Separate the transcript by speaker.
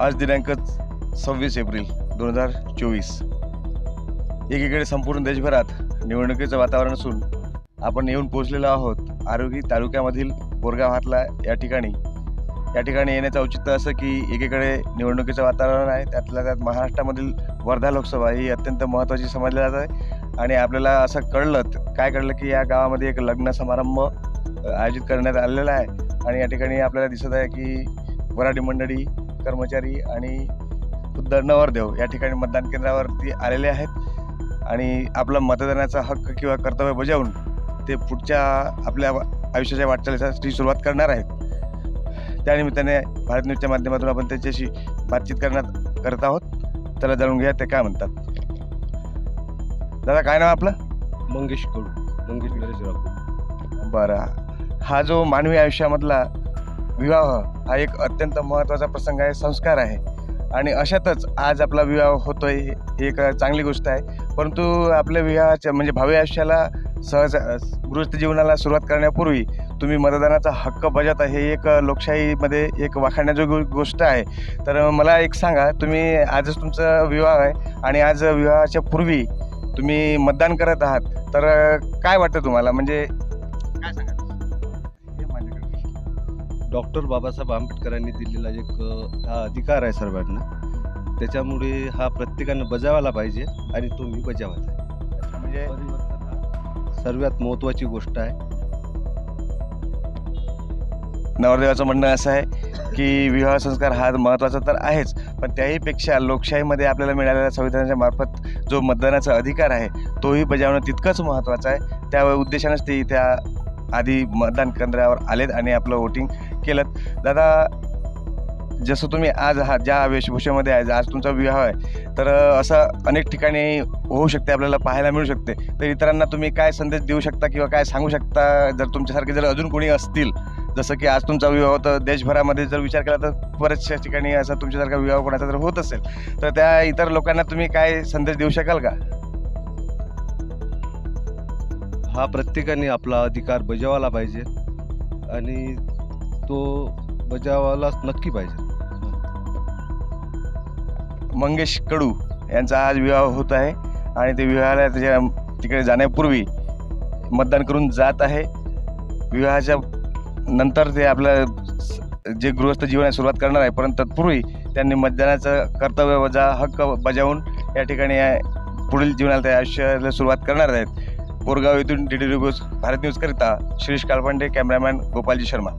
Speaker 1: आज दिनांक सव्वीस एप्रिल दोन हजार चोवीस. एकीकडे संपूर्ण देशभरात निवडणुकीचं वातावरण असून आपण येऊन पोहोचलेलो आहोत आरोगी तालुक्यामधील बोरगाव हातला या ठिकाणी. या ठिकाणी येण्याचं औचित्य असं की एकीकडे निवडणुकीचं वातावरण आहे त्यातल्या त्यात महाराष्ट्रामधील वर्धा लोकसभा ही अत्यंत महत्त्वाची समजली जात आहे. आणि आपल्याला असं कळलं काय कळलं की या गावामध्ये एक लग्न समारंभ आयोजित करण्यात आलेला आहे. आणि या ठिकाणी आपल्याला दिसत आहे की वराडी मंडळी कर्मचारी आणि खुद्द नवरदेव या ठिकाणी मतदान केंद्रावरती आलेले आहेत. आणि आपला मतदानाचा हक्क किंवा कर्तव्य बजावून ते पुढच्या आपल्या आयुष्याच्या वाटचालीसाठी सुरुवात करणार आहेत. त्यानिमित्ताने भारत न्यूजच्या माध्यमातून आपण त्याच्याशी बातचीत करण्यात करत आहोत. त्याला जाणून घ्या ते काय म्हणतात. दादा काय नाव आपलं?
Speaker 2: मंगेश कडू मंगेश
Speaker 1: बरं. हा जो मानवी आयुष्यामधला विवाह हा एक अत्यंत महत्त्वाचा प्रसंग आहे संस्कार आहे. आणि अशातच आज आपला विवाह होतो आहे ही एक चांगली गोष्ट आहे. परंतु आपल्या विवाहाच्या म्हणजे भावी आयुष्याला सहज गृहस्थ जीवनाला सुरुवात करण्यापूर्वी तुम्ही मतदानाचा हक्क बजावता हे एक लोकशाहीमध्ये एक वाखाणण्याजोगी गोष्ट आहे. तर मला एक सांगा तुम्ही आजच तुमचा विवाह आहे आणि आज विवाहाच्या पूर्वी तुम्ही मतदान करत आहात. तर काय वाटतं तुम्हाला? म्हणजे काय सांगा
Speaker 2: डॉक्टर बाबासाहेब आंबेडकरांनी दिलेला एक हा अधिकार आहे सर्वांना. त्याच्यामुळे हा प्रत्येकानं बजावायला पाहिजे आणि तो मी बजावत आहे
Speaker 1: म्हणजे
Speaker 2: सर्वात महत्त्वाची गोष्ट आहे.
Speaker 1: नवरदेवाचं म्हणणं असं आहे की विवाह संस्कार हा महत्त्वाचा तर आहेच पण त्याहीपेक्षा लोकशाहीमध्ये आपल्याला मिळालेल्या संविधानाच्या मार्फत जो मतदानाचा अधिकार आहे तोही बजावणं तितकंच महत्त्वाचं आहे. त्या उद्देशानेच ते इथे आधी मतदान केंद्रावर आलेत आणि आपलं वोटिंग केलं दादा जसं तुम्ही आज आहात ज्या वेशभूषेमध्ये आहे आज तुमचा विवाह आहे तर असं अनेक ठिकाणी होऊ शकते आपल्याला पाहायला मिळू शकते. तर इतरांना तुम्ही काय संदेश देऊ शकता किंवा काय सांगू शकता जर तुमच्यासारखे जर अजून कोणी असतील जसं की आज तुमचा विवाह तर देशभरामध्ये जर विचार केला तर बऱ्याचशा ठिकाणी असा तुमच्यासारखा विवाह कोणाचा जर होत असेल. तर त्या इतर लोकांना तुम्ही काय संदेश देऊ शकाल का?
Speaker 2: हा प्रत्येकाने आपला अधिकार बजावायला पाहिजे. आणि तो बजावायला नक्की पाहिजे.
Speaker 1: मंगेश कडू यांचा आज विवाह होत आहे आणि ते विवाहाला त्याच्या तिकडे जाण्यापूर्वी मतदान करून जात आहे. विवाहाच्या नंतर ते आपलं जे गृहस्थ जीवनास सुरुवात करणार आहे परंतु तत्पूर्वी त्यांनी मतदानाचं कर्तव्य बजा हक्क बजावून या ठिकाणी पुढील जीवनाला त्या आयुष्याला सुरुवात करणार आहेत. कोरगाव येथून डी डी न्यूज भारत न्यूजकरिता शिरीष कालपांडे कॅमेरामॅन गोपालजी शर्मा.